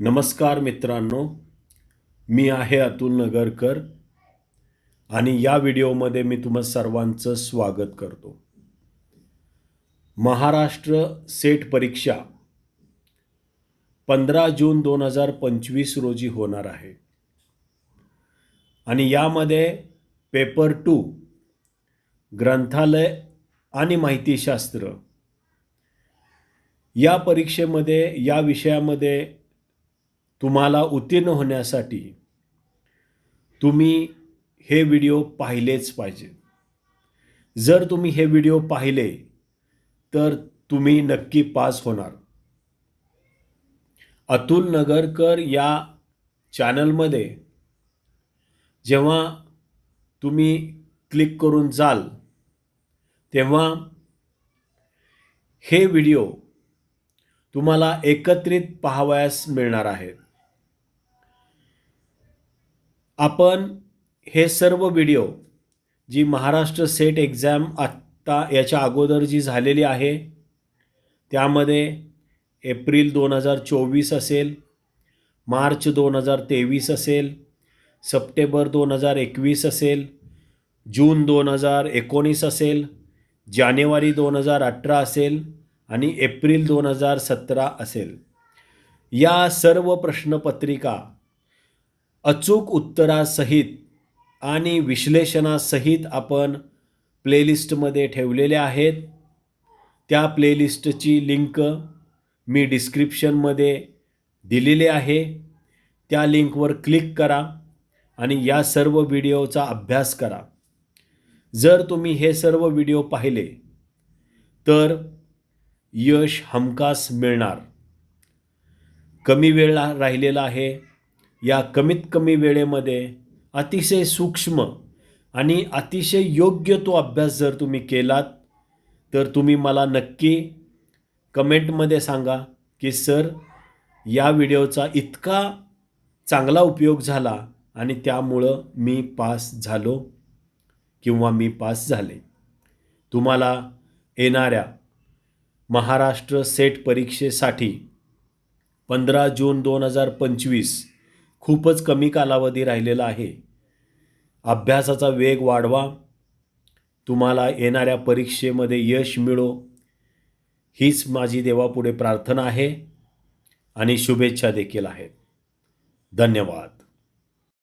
नमस्कार मित्रांनो मी आहे अतुल नगरकर आणि या व्हिडिओमध्ये मी तुम्हा सर्वांचं स्वागत करतो. महाराष्ट्र सेट परीक्षा पंधरा जून दोन हजार पंचवीस रोजी होणार आहे. आणि यामध्ये पेपर टू ग्रंथालय आणि माहितीशास्त्र या परीक्षेमध्ये या विषयामध्ये तुम्हाला उत्तीर्ण होण्यासाठी तुम्ही हे व्हिडिओ पाहिलेच पाहिजे. जर तुम्ही हे व्हिडिओ पाहिले तर तुम्ही नक्की पास होणार. अतुल नगरकर या चॅनलमध्ये जेव्हा तुम्ही क्लिक करून जाल तेव्हा हे व्हिडिओ तुम्हाला एकत्रित पाहावयास मिळणार आहेत. आपण हे सर्व व्हिडिओ जी महाराष्ट्र सेट एक्झाम आत्ता याच्या अगोदर जी झालेली आहे त्यामध्ये एप्रिल दोन हजार चोवीस असेल मार्च दोन हजार तेवीस असेल सप्टेंबर दोन हजार एकवीस असेल जून दोन हजार एकोणीस असेल जानेवारी दोन हजार अठरा असेल आणि एप्रिल दोन हजार सतरा असेल. या सर्व प्रश्नपत्रिका अचूक उत्तरासहित आणि विश्लेषणासहित आपण प्लेलिस्टमध्ये ठेवलेल्या आहेत. त्या प्लेलिस्टची लिंक मी डिस्क्रिप्शनमध्ये दिलेली आहे. त्या लिंकवर क्लिक करा आणि या सर्व व्हिडिओचा अभ्यास करा. जर तुम्ही हे सर्व व्हिडिओ पाहिले तर यश हमखास मिळणार. कमी वेळ राहिलेला आहे. या कमीत कमी वेळेमध्ये अतिशय सूक्ष्म आणि अतिशय योग्य तो अभ्यास जर तुम्ही केलात तर तुम्ही मला नक्की कमेंटमध्ये सांगा की सर या व्हिडिओचा इतका चांगला उपयोग झाला आणि त्यामुळं मी पास झालो किंवा मी पास झाले. तुम्हाला येणाऱ्या महाराष्ट्र सेट परीक्षेसाठी पंधरा जून दोन हजार पंचवीस खूपच कमी कालावधी राहिलेला आहे. अभ्यासाचा वेग वाढवा. तुम्हाला येणाऱ्या परीक्षेमध्ये यश मिळो. हीच माझी देवापुढे प्रार्थना आहे आणि शुभेच्छा देखील आहेत. धन्यवाद.